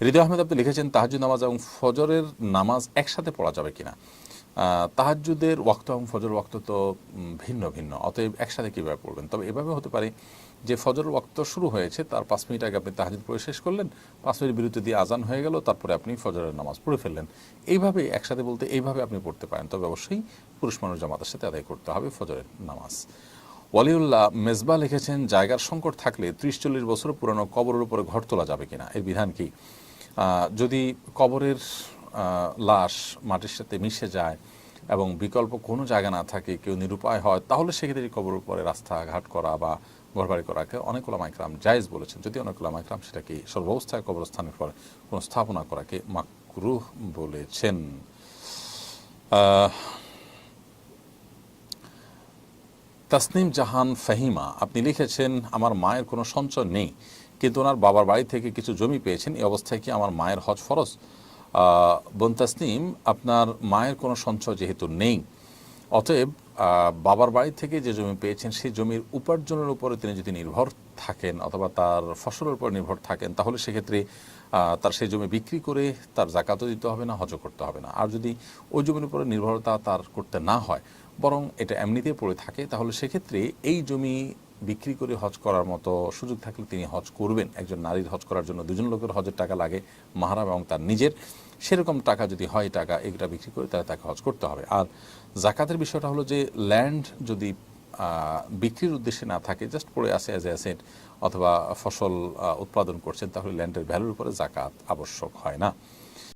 হৃদয় আহমেদ আপনি লিখেছেন তাহাজুদ নামাজ এবং ফজরের নামাজ একসাথে পড়া যাবে কিনা? আহ, তাহাজ্জুদের ওয়াক্ত এবং ফজর ওয়াক্ত তো ভিন্ন ভিন্ন অতএব একসাথে কীভাবে পড়বেন? তবে এভাবে হতে পারে যে ফজর ওয়াক্ত শুরু হয়েছে তার পাঁচ মিনিট আগে আপনি তাহাজুদ পড়ে শেষ করলেন পাঁচ মিনিট বিরতি দিয়ে আজান হয়ে গেল তারপরে আপনি ফজরের নামাজ পড়ে ফেললেন। এইভাবে একসাথে বলতে এইভাবে আপনি পড়তে পারেন তবে অবশ্যই পুরুষ মানুষ জামাতের সাথে আদায় করতে হবে ফজরের নামাজ। ওয়ালিউল্লাহ মেজবা লিখেছেন জায়গার সংকট থাকলে ত্রিশ চল্লিশ বছর পুরানো কবরের উপরে ঘর তোলা যাবে কিনা? এর বিধান কি? যদি কবরের লাশ মাটির সাথে মিশে যায় এবং বিকল্প কোনো জায়গা না থাকে, কেউ নিরুপায় হয়, তাহলে সেক্ষেত্রে কবর উপরে রাস্তাঘাট করা বা ঘরবাড়ি করাকে অনেক ওলামাইকরাম জায়েজ বলেছেন। যদি অনেক ওলামাইকরাম সেটাকে সর্বাবস্থায় কবরস্থানের পরে কোনো স্থাপনা করাকে মাকরুহ বলেছেন। তাসনিম জাহান ফাহিমা, আপনি লিখেছেন, আমার মায়ের কোনো সঞ্চয় নেই কিন্তু ওনার বাবার বাড়ি থেকে কিছু জমি পেয়েছেন। এই অবস্থায় কি আমার মায়ের হজ ফরজ? বোন তাসনিম, আপনার মায়ের কোনো সঞ্চয় যেহেতু নেই, অতএব বাবার বাড়ি থেকে যে জমি পেয়েছেন, সেই জমির উপার্জনের উপরে তিনি যদি নির্ভর থাকেন অথবা তার ফসলের উপর নির্ভর থাকেন, তাহলে সেক্ষেত্রে তার সেই জমি বিক্রি করে তার জাকাতও দিতে হবে না, হজও করতে হবে না। আর যদি ওই জমির উপরে নির্ভরতা তার করতে না হয়, বরং এটা এমনিতেই পড়ে থাকে, তাহলে সেক্ষেত্রে এই জমি বিক্রি করে হজ করার মতো সুযোগ থাকলে তিনি হজ করবেন। একজন নারীর হজ করার জন্য দুজন লোকের হজের টাকা লাগে মাহারাম এবং তার নিজের। সেরকম টাকা যদি হয় টাকা এগুলা বিক্রি করে তাহলে তাকে হজ করতে হবে। আর জাকাতের বিষয়টা হলো যে, ল্যান্ড যদি বিক্রির উদ্দেশ্যে না থাকে জাস্ট পড়ে আসে অ্যাজ অ্যাসেট অথবা ফসল উৎপাদন করছেন, তাহলে ল্যান্ডের ভ্যালুর উপরে জাকাত আবশ্যক হয় না।